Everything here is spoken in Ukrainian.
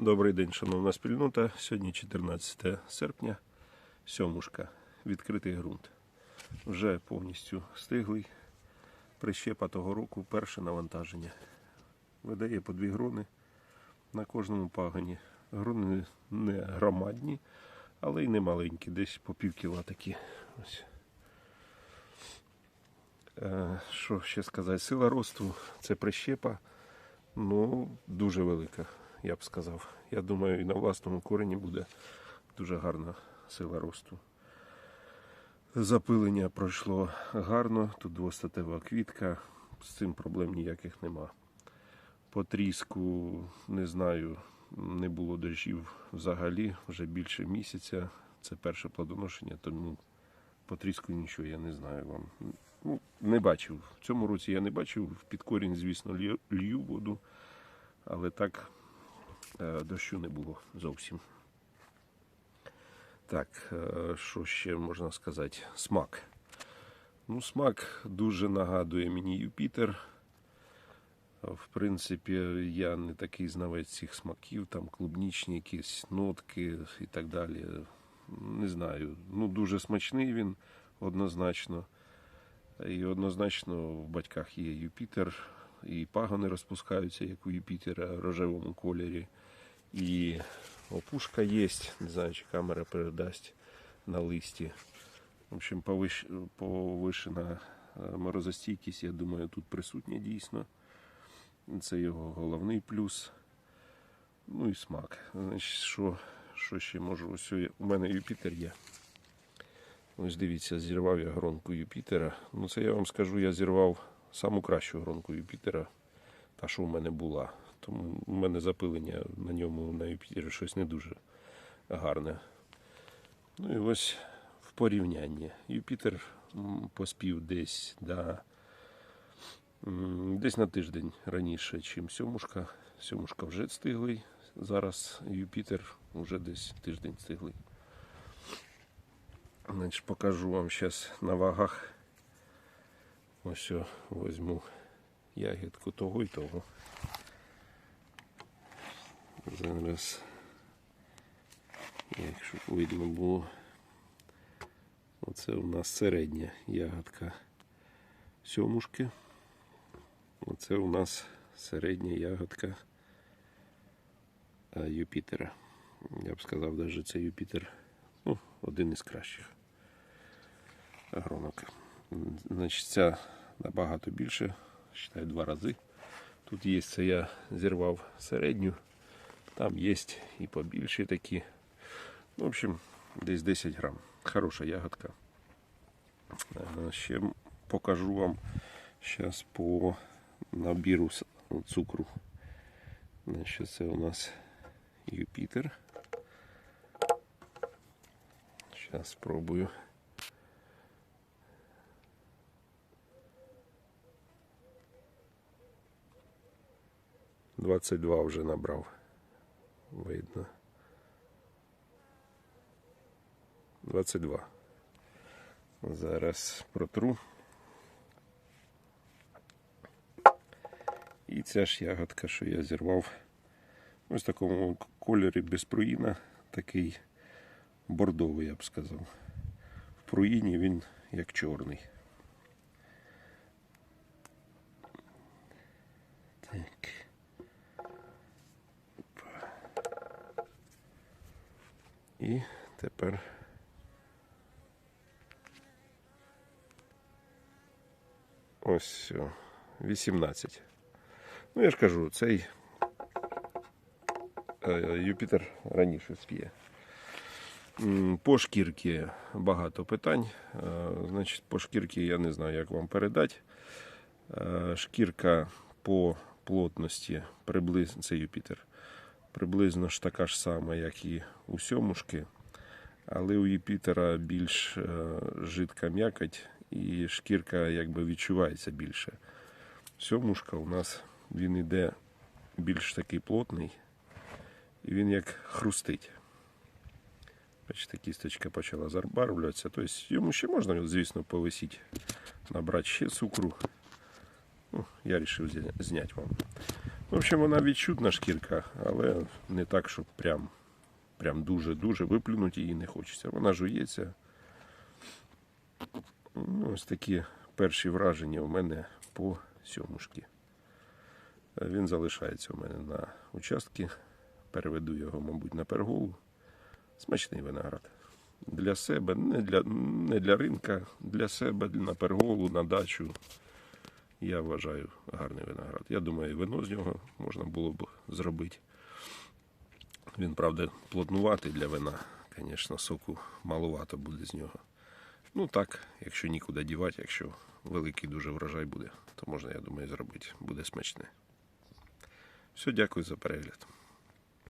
Добрий день, шановна спільнота. Сьогодні 14 серпня, сьомушка, відкритий ґрунт. Вже повністю стиглий. Прищепа того року перше навантаження. Видає по дві грони на кожному пагані. Грони не громадні, але й не маленькі, десь по пів кіла такі. Ось. Е, Що ще сказати? Сила росту це прищепа. Ну, дуже велика, я б сказав. Я думаю, і на власному корені буде дуже гарна сила росту. Запилення пройшло гарно, тут двостатева квітка, з цим проблем ніяких нема. По тріску, не знаю, не було дощів взагалі, вже більше місяця. Це перше плодоношення, тому по тріску нічого я не знаю вам. Ну, не бачив. В цьому році я не бачив. Під корінь, звісно, лью- воду, але так дощу не було зовсім. Так, е, що ще можна сказати? Смак. Ну, смак дуже нагадує мені Юпітер. В принципі, я не такий знавець цих смаків, там клубнічні якісь нотки і так далі. Не знаю. Ну, дуже смачний він однозначно. І однозначно в батьках є Юпітер, і пагони розпускаються, як у Юпітера в рожевому кольорі. І опушка є, не знаю, чи камера передасть на листі. В общем, повиш... повишена е, морозостійкість, я думаю, тут присутня дійсно. Це його головний плюс. Ну і смак. Значить, що, що ще можу? Ось у мене Юпітер є. Ось дивіться, зірвав я гронку Юпітера. Ну це я вам скажу, я зірвав саму кращу гронку Юпітера, та що в мене була. Тому у мене запилення на ньому на Юпітері щось не дуже гарне. Ну і ось в порівнянні. Юпітер поспів десь да, десь на тиждень раніше, ніж сьомушка. Сьомушка вже стиглий. Зараз Юпітер вже десь тиждень стиглий. Значить, покажу вам зараз на вагах. Ось возьму ягідку того і того. Зараз, якщо видно було, оце у нас середня ягодка сьомушки. Оце у нас середня ягодка Юпітера. Я б сказав, навіть це Юпітер ну, один із кращих гронок. Значить, ця набагато більше, вважаю, два рази. Тут є це я зірвав середню, там є і побільші такі. Ну, В общем, десь 10 грам. Хороша ягодка. Е, Ще покажу вам зараз по набіру цукру. Значить, це у нас Юпітер. Зараз спробую. Двадцять два вже набрав. Видно. Двадцять два. Зараз протру. І ця ж ягодка, що я зірвав. Ось в такому кольорі без пруїна, такий бордовий, я б сказав. В пруїні він як чорний. Так. І тепер ось о, 18. Ну, я ж кажу, цей е, Юпітер раніше спіє. По шкірці багато питань. Е, Значить, по шкірці я не знаю, як вам передати. Е, Шкірка по плотності приблизно це Юпітер. Приблизно ж така ж сама, як і у сьомушки. Але у Юпітера більш е, жидка м'якоть і шкірка якби відчувається більше. Сьомушка у нас він іде більш такий плотний, і він як хрустить. Бачите, кісточка почала забарвлюватися. Тобто йому ще можна, звісно, повисіти, набрати ще цукру. Ну, я вирішив зняти вам. В общем, вона відчутна шкірка, але не так, щоб прям, прям дуже-дуже виплюнути її не хочеться. Вона жується. Ну, ось такі перші враження у мене по сьомушки. Він залишається у мене на участку. Переведу його, мабуть, на перголу. Смачний виноград. Для себе, не для, не для ринка, для себе, на перголу, на дачу. Я вважаю гарний виноград. Я думаю, вино з нього можна було б зробити. Він, правда, плотнуватий для вина. Звісно, соку маловато буде з нього. Ну так, якщо нікуди дівати, якщо великий дуже врожай буде, то можна, я думаю, зробити. Буде смачне. Все, дякую за перегляд.